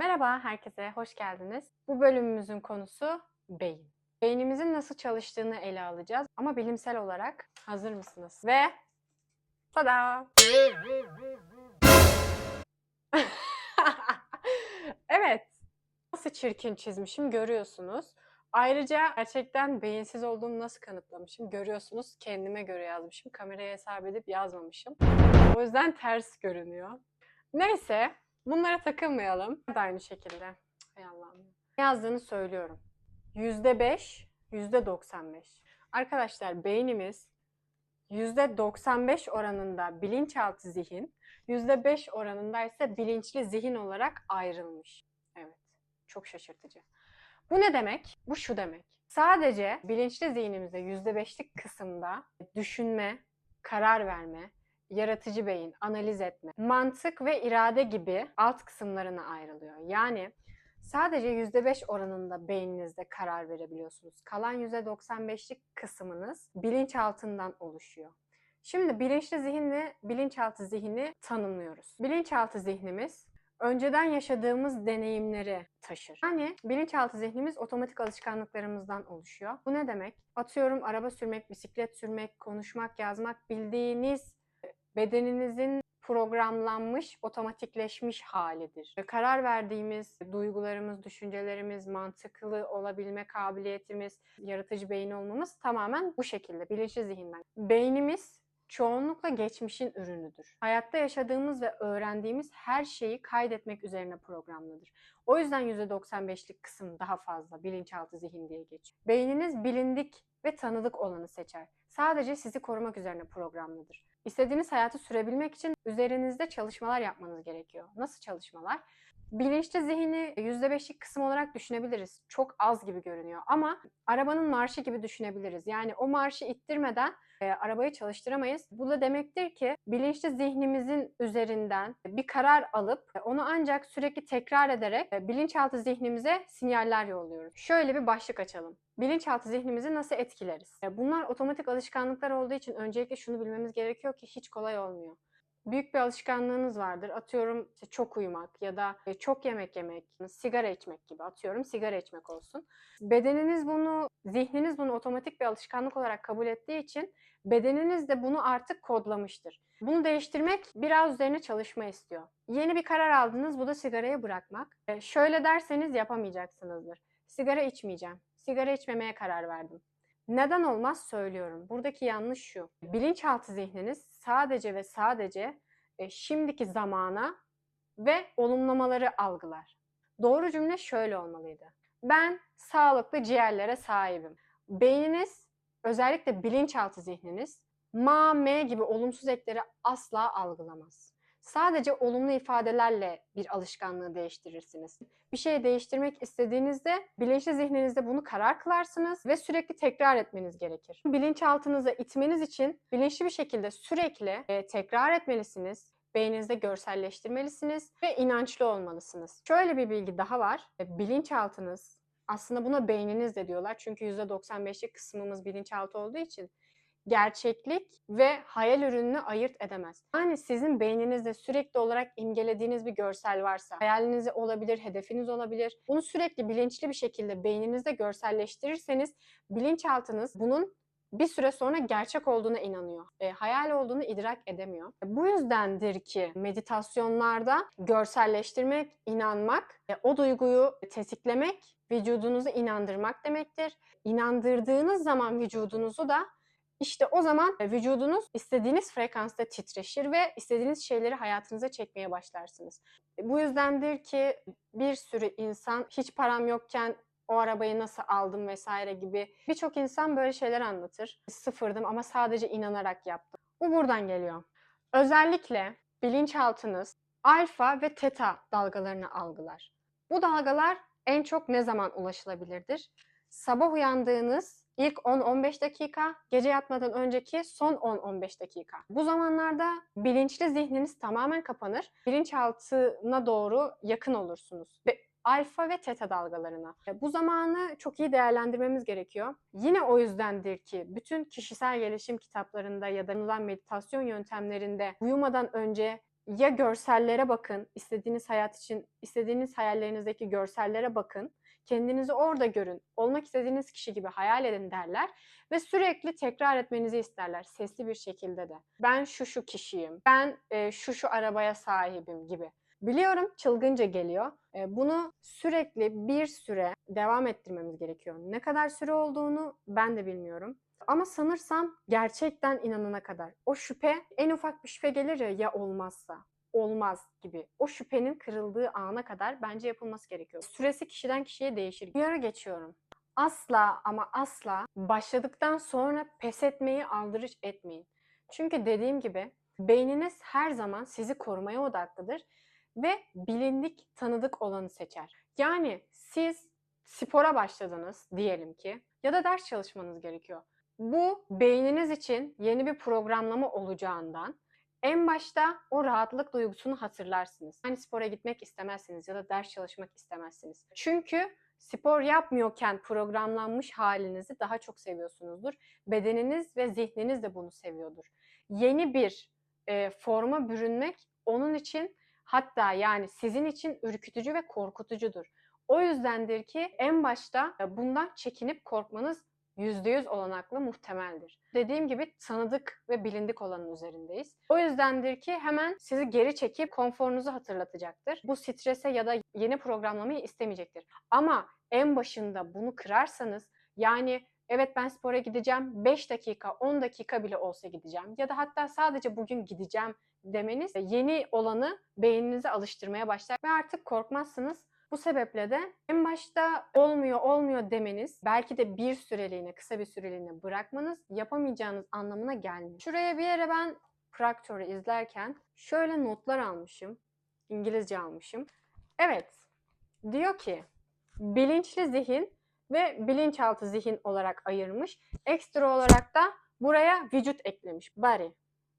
Merhaba herkese, hoş geldiniz. Bu bölümümüzün konusu beyin. Beynimizin nasıl çalıştığını ele alacağız ama bilimsel olarak hazır mısınız? Ve tada! evet, nasıl çirkin çizmişim görüyorsunuz. Ayrıca gerçekten beyinsiz olduğumu nasıl kanıtlamışım görüyorsunuz. Kendime göre yazmışım. Kameraya hesap edip yazmamışım. O yüzden ters görünüyor. Neyse, bunlara takılmayalım. Da aynı şekilde. Hay Allah'ım. Ne yazdığını söylüyorum. %5, %95. Arkadaşlar beynimiz %95 oranında bilinçaltı zihin, %5 oranında ise bilinçli zihin olarak ayrılmış. Evet, çok şaşırtıcı. Bu ne demek? Bu şu demek. Sadece bilinçli zihnimizde %5'lik kısımda düşünme, karar verme, yaratıcı beyin, analiz etme, mantık ve irade gibi alt kısımlarına ayrılıyor. Yani sadece %5 oranında beyninizde karar verebiliyorsunuz. Kalan %95'lik kısmınız bilinçaltından oluşuyor. Şimdi bilinçli zihinle bilinçaltı zihni tanımlıyoruz. Bilinçaltı zihnimiz önceden yaşadığımız deneyimleri taşır. Yani bilinçaltı zihnimiz otomatik alışkanlıklarımızdan oluşuyor. Bu ne demek? Atıyorum araba sürmek, bisiklet sürmek, konuşmak, yazmak bildiğiniz bedeninizin programlanmış, otomatikleşmiş halidir. Karar verdiğimiz duygularımız, düşüncelerimiz, mantıklı olabilme kabiliyetimiz, yaratıcı beyin olmamız tamamen bu şekilde, bilinçli zihinden. Beynimiz çoğunlukla geçmişin ürünüdür. Hayatta yaşadığımız ve öğrendiğimiz her şeyi kaydetmek üzerine programlıdır. O yüzden %95'lik kısım daha fazla bilinçaltı zihin diye geçiyor. Beyniniz bilindik ve tanıdık olanı seçer. Sadece sizi korumak üzerine programlıdır. İstediğiniz hayatı sürebilmek için üzerinizde çalışmalar yapmanız gerekiyor. Nasıl çalışmalar? Bilinçli zihni %5'lik kısım olarak düşünebiliriz. Çok az gibi görünüyor ama arabanın marşı gibi düşünebiliriz. Yani o marşı ittirmeden e, arabayı çalıştıramayız. Bu da demektir ki bilinçli zihnimizin üzerinden bir karar alıp e, onu ancak sürekli tekrar ederek e, bilinçaltı zihnimize sinyaller yolluyoruz. Şöyle bir başlık açalım. Bilinçaltı zihnimizi nasıl etkileriz? E, bunlar otomatik alışkanlıklar olduğu için öncelikle şunu bilmemiz gerekiyor ki hiç kolay olmuyor büyük bir alışkanlığınız vardır. Atıyorum işte çok uyumak ya da e, çok yemek yemek, sigara içmek gibi atıyorum sigara içmek olsun. Bedeniniz bunu, zihniniz bunu otomatik bir alışkanlık olarak kabul ettiği için bedeniniz de bunu artık kodlamıştır. Bunu değiştirmek biraz üzerine çalışma istiyor. Yeni bir karar aldınız bu da sigarayı bırakmak. E, şöyle derseniz yapamayacaksınızdır. Sigara içmeyeceğim. Sigara içmemeye karar verdim. Neden olmaz söylüyorum. Buradaki yanlış şu. Bilinçaltı zihniniz sadece ve sadece e, şimdiki zamana ve olumlamaları algılar. Doğru cümle şöyle olmalıydı. Ben sağlıklı ciğerlere sahibim. Beyniniz, özellikle bilinçaltı zihniniz, ma, me gibi olumsuz ekleri asla algılamaz. Sadece olumlu ifadelerle bir alışkanlığı değiştirirsiniz. Bir şey değiştirmek istediğinizde bilinçli zihninizde bunu karar kılarsınız ve sürekli tekrar etmeniz gerekir. Bilinçaltınıza itmeniz için bilinçli bir şekilde sürekli e, tekrar etmelisiniz beyninizde görselleştirmelisiniz ve inançlı olmalısınız. Şöyle bir bilgi daha var. E, bilinçaltınız aslında buna beyniniz de diyorlar. Çünkü %95'lik kısmımız bilinçaltı olduğu için gerçeklik ve hayal ürününü ayırt edemez. Yani sizin beyninizde sürekli olarak imgelediğiniz bir görsel varsa, hayaliniz olabilir, hedefiniz olabilir. Bunu sürekli bilinçli bir şekilde beyninizde görselleştirirseniz bilinçaltınız bunun bir süre sonra gerçek olduğuna inanıyor. E, hayal olduğunu idrak edemiyor. E, bu yüzdendir ki meditasyonlarda görselleştirmek, inanmak, e, o duyguyu tetiklemek, vücudunuzu inandırmak demektir. İnandırdığınız zaman vücudunuzu da işte o zaman vücudunuz istediğiniz frekansta titreşir ve istediğiniz şeyleri hayatınıza çekmeye başlarsınız. Bu yüzdendir ki bir sürü insan hiç param yokken o arabayı nasıl aldım vesaire gibi birçok insan böyle şeyler anlatır. Sıfırdım ama sadece inanarak yaptım. Bu buradan geliyor. Özellikle bilinçaltınız alfa ve teta dalgalarını algılar. Bu dalgalar en çok ne zaman ulaşılabilirdir? Sabah uyandığınız ilk 10-15 dakika, gece yatmadan önceki son 10-15 dakika. Bu zamanlarda bilinçli zihniniz tamamen kapanır. Bilinçaltına doğru yakın olursunuz. Ve alfa ve teta dalgalarına. Bu zamanı çok iyi değerlendirmemiz gerekiyor. Yine o yüzdendir ki bütün kişisel gelişim kitaplarında ya da meditasyon yöntemlerinde uyumadan önce ya görsellere bakın, istediğiniz hayat için, istediğiniz hayallerinizdeki görsellere bakın. Kendinizi orada görün, olmak istediğiniz kişi gibi hayal edin derler ve sürekli tekrar etmenizi isterler sesli bir şekilde de. Ben şu şu kişiyim, ben e, şu şu arabaya sahibim gibi. Biliyorum çılgınca geliyor. E, bunu sürekli bir süre devam ettirmemiz gerekiyor. Ne kadar süre olduğunu ben de bilmiyorum. Ama sanırsam gerçekten inanana kadar. O şüphe, en ufak bir şüphe gelir ya ya olmazsa, olmaz gibi. O şüphenin kırıldığı ana kadar bence yapılması gerekiyor. Süresi kişiden kişiye değişir. Bir ara geçiyorum. Asla ama asla başladıktan sonra pes etmeyi aldırış etmeyin. Çünkü dediğim gibi beyniniz her zaman sizi korumaya odaklıdır ve bilindik, tanıdık olanı seçer. Yani siz spora başladınız diyelim ki ya da ders çalışmanız gerekiyor. Bu beyniniz için yeni bir programlama olacağından en başta o rahatlık duygusunu hatırlarsınız. Yani spora gitmek istemezsiniz ya da ders çalışmak istemezsiniz. Çünkü spor yapmıyorken programlanmış halinizi daha çok seviyorsunuzdur. Bedeniniz ve zihniniz de bunu seviyordur. Yeni bir e, forma bürünmek onun için hatta yani sizin için ürkütücü ve korkutucudur. O yüzdendir ki en başta e, bundan çekinip korkmanız %100 olanaklı muhtemeldir. Dediğim gibi tanıdık ve bilindik olanın üzerindeyiz. O yüzdendir ki hemen sizi geri çekip konforunuzu hatırlatacaktır. Bu strese ya da yeni programlamayı istemeyecektir. Ama en başında bunu kırarsanız yani evet ben spora gideceğim 5 dakika 10 dakika bile olsa gideceğim ya da hatta sadece bugün gideceğim demeniz yeni olanı beyninize alıştırmaya başlar ve artık korkmazsınız bu sebeple de en başta olmuyor olmuyor demeniz belki de bir süreliğine kısa bir süreliğine bırakmanız yapamayacağınız anlamına gelmiyor. Şuraya bir yere ben Proctor'u izlerken şöyle notlar almışım. İngilizce almışım. Evet diyor ki bilinçli zihin ve bilinçaltı zihin olarak ayırmış. Ekstra olarak da buraya vücut eklemiş. Body.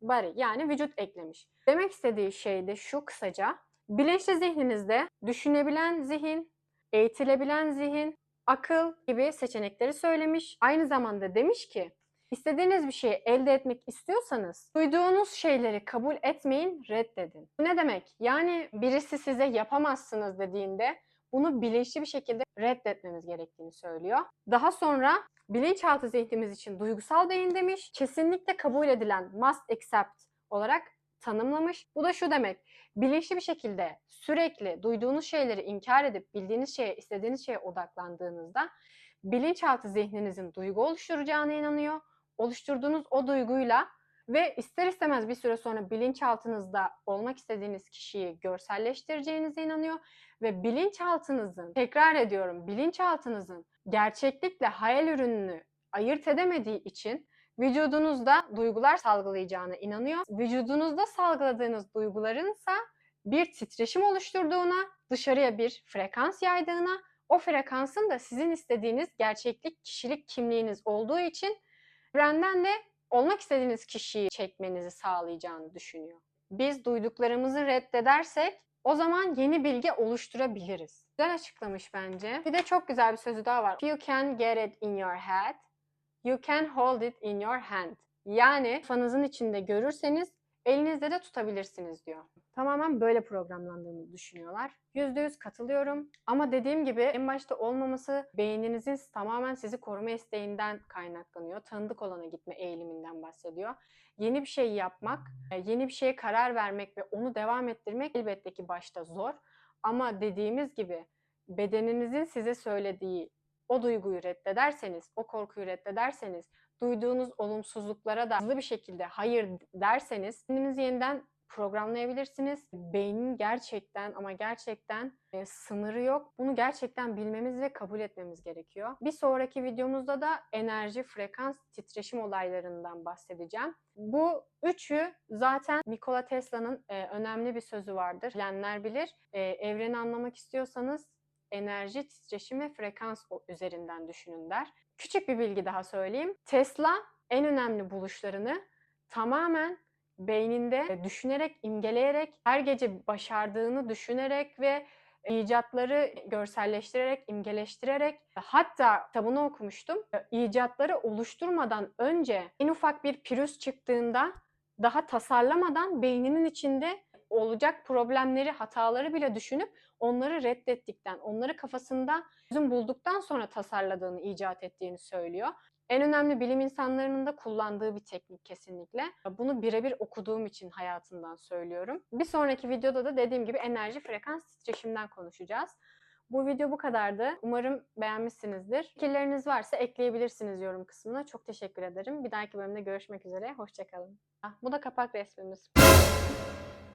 Body yani vücut eklemiş. Demek istediği şey de şu kısaca Bilinçli zihninizde düşünebilen zihin, eğitilebilen zihin, akıl gibi seçenekleri söylemiş. Aynı zamanda demiş ki istediğiniz bir şeyi elde etmek istiyorsanız duyduğunuz şeyleri kabul etmeyin, reddedin. Bu ne demek? Yani birisi size yapamazsınız dediğinde bunu bilinçli bir şekilde reddetmemiz gerektiğini söylüyor. Daha sonra bilinçaltı zihnimiz için duygusal beyin demiş. Kesinlikle kabul edilen must accept olarak tanımlamış. Bu da şu demek. Bilinçli bir şekilde sürekli duyduğunuz şeyleri inkar edip bildiğiniz şeye, istediğiniz şeye odaklandığınızda bilinçaltı zihninizin duygu oluşturacağına inanıyor. Oluşturduğunuz o duyguyla ve ister istemez bir süre sonra bilinçaltınızda olmak istediğiniz kişiyi görselleştireceğinize inanıyor ve bilinçaltınızın tekrar ediyorum bilinçaltınızın gerçeklikle hayal ürününü ayırt edemediği için vücudunuzda duygular salgılayacağına inanıyor. Vücudunuzda salgıladığınız duygularınsa bir titreşim oluşturduğuna, dışarıya bir frekans yaydığına, o frekansın da sizin istediğiniz gerçeklik, kişilik kimliğiniz olduğu için evrenden de olmak istediğiniz kişiyi çekmenizi sağlayacağını düşünüyor. Biz duyduklarımızı reddedersek o zaman yeni bilgi oluşturabiliriz. Güzel açıklamış bence. Bir de çok güzel bir sözü daha var. You can get it in your head. You can hold it in your hand. Yani kafanızın içinde görürseniz elinizde de tutabilirsiniz diyor. Tamamen böyle programlandığını düşünüyorlar. %100 katılıyorum. Ama dediğim gibi en başta olmaması beyninizin tamamen sizi koruma isteğinden kaynaklanıyor. Tanıdık olana gitme eğiliminden bahsediyor. Yeni bir şey yapmak, e, yeni bir şeye karar vermek ve onu devam ettirmek elbette ki başta zor. Ama dediğimiz gibi bedeninizin size söylediği o duyguyu reddederseniz, o korkuyu reddederseniz, duyduğunuz olumsuzluklara da hızlı bir şekilde hayır derseniz kendinizi yeniden programlayabilirsiniz. Beynin gerçekten ama gerçekten e, sınırı yok. Bunu gerçekten bilmemiz ve kabul etmemiz gerekiyor. Bir sonraki videomuzda da enerji, frekans, titreşim olaylarından bahsedeceğim. Bu üçü zaten Nikola Tesla'nın e, önemli bir sözü vardır. Bilenler bilir. E, evreni anlamak istiyorsanız enerji, titreşim ve frekans üzerinden düşünün der. Küçük bir bilgi daha söyleyeyim. Tesla en önemli buluşlarını tamamen beyninde düşünerek, imgeleyerek, her gece başardığını düşünerek ve icatları görselleştirerek, imgeleştirerek hatta kitabını okumuştum. İcatları oluşturmadan önce en ufak bir pürüz çıktığında daha tasarlamadan beyninin içinde olacak problemleri, hataları bile düşünüp onları reddettikten, onları kafasında çözüm bulduktan sonra tasarladığını, icat ettiğini söylüyor. En önemli bilim insanlarının da kullandığı bir teknik kesinlikle. Bunu birebir okuduğum için hayatından söylüyorum. Bir sonraki videoda da dediğim gibi enerji, frekans, titreşimden konuşacağız. Bu video bu kadardı. Umarım beğenmişsinizdir. Fikirleriniz varsa ekleyebilirsiniz yorum kısmına. Çok teşekkür ederim. Bir dahaki bölümde görüşmek üzere. Hoşçakalın. Ah, bu da kapak resmimiz.